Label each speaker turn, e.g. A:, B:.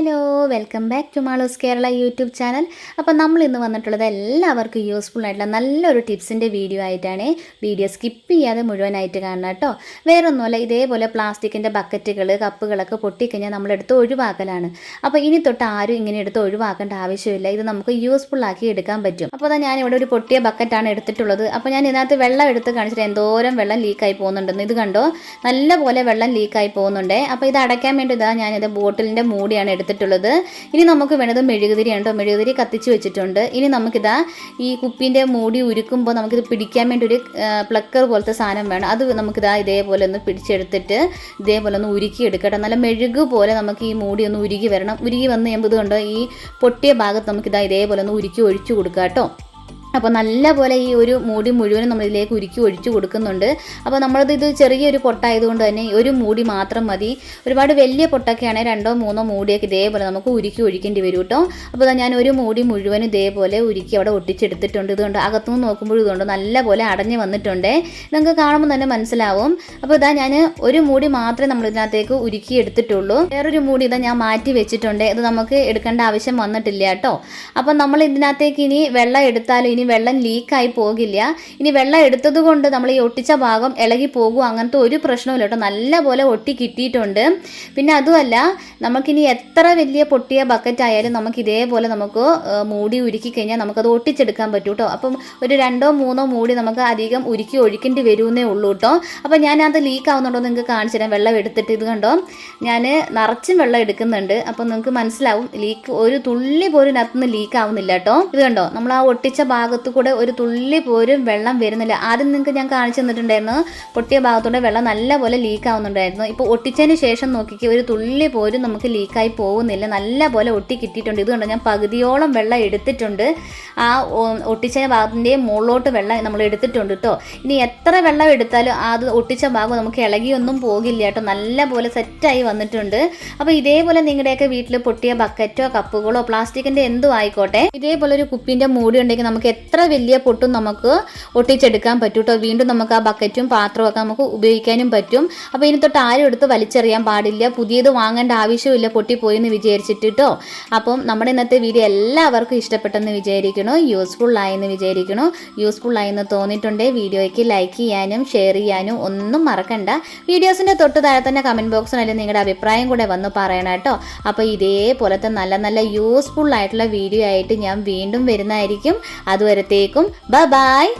A: Hello welcome back to Malos Kerala YouTube channel. അപ്പോൾ നമ്മൾ ഇന്ന് വന്നിട്ടുള്ളത് എല്ലാവർക്കും യൂസ്ഫുൾ ആയിട്ടുള്ള നല്ലൊരു ടിപ്സിന്റെ വീഡിയോ ആയിട്ടാണ്. വീഡിയോ സ്കിപ്പ് ചെയ്യാതെ മുഴുവനായിട്ട് കാണണം കേട്ടോ. വേറൊന്നുമല്ല ഇതേപോലെ പ്ലാസ്റ്റിക്കിന്റെ ബക്കറ്റുകൾ കപ്പുകളൊക്കെ പൊട്ടിക്കഴിഞ്ഞാൽ നമ്മളെടുത്ത് ഒഴിവാക്കലാണ്. അപ്പോൾ ഇനി തൊട്ട് ആരും ഇങ്ങനെ എടുത്ത് ഒഴിവാക്കേണ്ട ആവശ്യമില്ല. ഇത് നമുക്ക് യൂസ്ഫുൾ ആക്കി എടുക്കാൻ പറ്റും. അപ്പോൾ ഞാൻ ഇവിടെ ഒരു പൊട്ടിയ ബക്കറ്റാണ് എടുത്തിട്ടുള്ളത്. അപ്പോൾ ഞാൻ ഇതിനകത്ത് വെള്ളം എടുത്ത് കാണിച്ചിട്ട് എന്തോരം വെള്ളം ലീക്കായി പോകുന്നുണ്ടെന്ന് ഇത് കണ്ടോ? നല്ലപോലെ വെള്ളം ലീക്കായി പോകുന്നുണ്ട്. അപ്പോൾ ഇത് അടയ്ക്കാൻ വേണ്ടി ഇതാ ഞാനിത് ബോട്ടിലിന്റെ മൂടിയാണ് എടുത്തിട്ടുള്ളത് ഇനി നമുക്ക് വേണ്ടത് മെഴുകുതിരിയാണ് കേട്ടോ മെഴുകുതിരി കത്തിച്ച് വെച്ചിട്ടുണ്ട്. ഇനി നമുക്കിതാ ഈ കുപ്പീന്റെ മൂടി ഉരുക്കുമ്പോൾ നമുക്കിത് പിടിക്കാൻ വേണ്ടി ഒരു പ്ലക്കർ പോലത്തെ സാധനം വേണം. അത് നമുക്കിതാ ഇതേപോലെ ഒന്ന് പിടിച്ചെടുത്തിട്ട് ഇതേപോലെ ഒന്ന് ഉരുക്കി എടുക്കട്ടെ. നല്ല മെഴുക് പോലെ നമുക്ക് ഈ മൂടി ഒന്ന് ഉരുകി വരണം. ഉരുകി വന്ന് കഴിയുമ്പോൾ ഇതുകൊണ്ട് ഈ പൊട്ടിയ ഭാഗത്ത് നമുക്കിതാ ഇതേപോലെ ഒന്ന് ഉരുക്കി ഒഴിച്ചു കൊടുക്കാം കേട്ടോ അപ്പോൾ നല്ല പോലെ ഈ ഒരു മൂടി മുഴുവനും നമ്മളിതിലേക്ക് ഉരുക്കി ഒഴിച്ചു കൊടുക്കുന്നുണ്ട്. അപ്പോൾ നമ്മളത് ഇത് ചെറിയൊരു പൊട്ടായതുകൊണ്ട് തന്നെ ഒരു മൂടി മാത്രം മതി. ഒരുപാട് വലിയ പൊട്ടൊക്കെയാണെങ്കിൽ രണ്ടോ മൂന്നോ മൂടിയൊക്കെ ഇതേപോലെ നമുക്ക് ഉരുക്കി ഒഴിക്കേണ്ടി വരും കേട്ടോ അപ്പോൾ ഞാൻ ഒരു മൂടി മുഴുവനും ഇതേപോലെ ഉരുക്കി അവിടെ ഒട്ടിച്ചെടുത്തിട്ടുണ്ട്. ഇതുകൊണ്ട് അകത്തുനിന്ന് നോക്കുമ്പോൾ ഇതുകൊണ്ട് നല്ല പോലെ അടഞ്ഞു വന്നിട്ടുണ്ട്. നിങ്ങൾക്ക് കാണുമ്പോൾ തന്നെ മനസ്സിലാവും. അപ്പോൾ ഇതാ ഞാൻ ഒരു മൂടി മാത്രമേ നമ്മൾ ഇതിനകത്തേക്ക് ഉരുക്കി എടുത്തിട്ടുള്ളൂ. വേറൊരു മൂടി ഇതാ ഞാൻ മാറ്റി വെച്ചിട്ടുണ്ട്. ഇത് നമുക്ക് എടുക്കേണ്ട ആവശ്യം വന്നിട്ടില്ല കേട്ടോ അപ്പോൾ നമ്മൾ ഇതിനകത്തേക്ക് ഇനി വെള്ളം എടുത്താലും ഇനി വെള്ളം ലീക്കായി പോകില്ല. ഇനി വെള്ളം എടുത്തത് കൊണ്ട് നമ്മൾ ഈ ഒട്ടിച്ച ഭാഗം ഇളകി പോകും. അങ്ങനത്തെ ഒരു പ്രശ്നവുമില്ല കേട്ടോ. നല്ല പോലെ ഒട്ടി കിട്ടിയിട്ടുണ്ട്. പിന്നെ അതുമല്ല നമുക്കിനി എത്ര വലിയ പൊട്ടിയ ബക്കറ്റ് ആയാലും നമുക്ക് ഇതേപോലെ നമുക്ക് മൂടി ഉരുക്കി കഴിഞ്ഞാൽ നമുക്കത് ഒട്ടിച്ചെടുക്കാൻ പറ്റും കേട്ടോ. അപ്പം ഒരു രണ്ടോ മൂന്നോ മൂടി നമുക്ക് അധികം ഉരുക്കി ഒഴിക്കേണ്ടി വരുമെന്നേ ഉള്ളൂ കേട്ടോ. അപ്പം ഞാനത് ലീക്ക് ആവുന്നുണ്ടോ നിങ്ങൾക്ക് കാണിച്ചു തരാം. വെള്ളം എടുത്തിട്ട് ഇത് കണ്ടോ? ഞാൻ നിറച്ചും വെള്ളം എടുക്കുന്നുണ്ട്. അപ്പം നിങ്ങൾക്ക് മനസ്സിലാവും ലീക്ക് ഒരു തുള്ളി പോലും അകത്തുനിന്ന് ലീക്ക് ആവുന്നില്ല കേട്ടോ. ഇത് കണ്ടോ? നമ്മൾ ആ ഒട്ടിച്ച ഭാഗത്ത് കൂടെ ഒരു തുള്ളി പോലും വെള്ളം വരുന്നില്ല. ആദ്യം നിങ്ങൾക്ക് ഞാൻ കാണിച്ചു തന്നിട്ടുണ്ടായിരുന്നു പൊട്ടിയ ഭാഗത്തൂടെ വെള്ളം നല്ലപോലെ ലീക്ക് ആവുന്നുണ്ടായിരുന്നു. ഇപ്പോൾ ഒട്ടിച്ചതിന് ശേഷം നോക്കിക്ക് ഒരു തുള്ളി പോലും നമുക്ക് ലീക്കായി പോകുന്നില്ല. നല്ല പോലെ ഒട്ടി കിട്ടിയിട്ടുണ്ട്. ഇതുകൊണ്ട് ഞാൻ പകുതിയോളം വെള്ളം എടുത്തിട്ടുണ്ട്. ആ ഒട്ടിച്ച ഭാഗത്തിന്റെ മുകളിലോട്ട് വെള്ളം നമ്മൾ എടുത്തിട്ടുണ്ട് കേട്ടോ ഇനി എത്ര വെള്ളം എടുത്താലും അത് ഒട്ടിച്ച ഭാഗം നമുക്ക് ഇളകിയൊന്നും പോകില്ല കേട്ടോ നല്ല പോലെ സെറ്റായി വന്നിട്ടുണ്ട്. അപ്പോൾ ഇതേപോലെ നിങ്ങളുടെയൊക്കെ വീട്ടിൽ പൊട്ടിയ ബക്കറ്റോ കപ്പുകളോ പ്ലാസ്റ്റിക്കിന്റെ എന്തും ആയിക്കോട്ടെ. ഇതേപോലെ ഒരു കുപ്പിന്റെ മൂടി ഉണ്ടെങ്കിൽ നമുക്ക് എത്ര വലിയ പൊട്ടും നമുക്ക് ഒട്ടിച്ചെടുക്കാൻ പറ്റും കേട്ടോ വീണ്ടും നമുക്ക് ആ ബക്കറ്റും പാത്രവും ഒക്കെ നമുക്ക് ഉപയോഗിക്കാനും പറ്റും. അപ്പോൾ ഇനി തൊട്ട് ആരും എടുത്ത് വലിച്ചെറിയാൻ പാടില്ല. പുതിയത് വാങ്ങേണ്ട ആവശ്യമില്ല പൊട്ടിപ്പോയെന്ന് വിചാരിച്ചിട്ട് കേട്ടോ അപ്പം നമ്മുടെ ഇന്നത്തെ വീഡിയോ എല്ലാവർക്കും ഇഷ്ടപ്പെട്ടെന്ന് വിചാരിക്കണു യൂസ്ഫുൾ ആയെന്ന് വിചാരിക്കണു യൂസ്ഫുൾ ആയെന്ന് തോന്നിയിട്ടുണ്ടെങ്കിൽ വീഡിയോയ്ക്ക് ലൈക്ക് ചെയ്യാനും ഷെയർ ചെയ്യാനും ഒന്നും മറക്കണ്ട. വീഡിയോസിന്റെ തൊട്ട് താഴെ തന്നെ കമന്റ് ബോക്സിനല്ലേ നിങ്ങളുടെ അഭിപ്രായം കൂടെ വന്ന് പറയണം കേട്ടോ. അപ്പോൾ ഇതേപോലത്തെ നല്ല നല്ല യൂസ്ഫുൾ ആയിട്ടുള്ള വീഡിയോ ആയിട്ട് ഞാൻ വീണ്ടും വരുന്നതായിരിക്കും. അതുവരെ അതുവരത്തേക്കും ബ ബായ്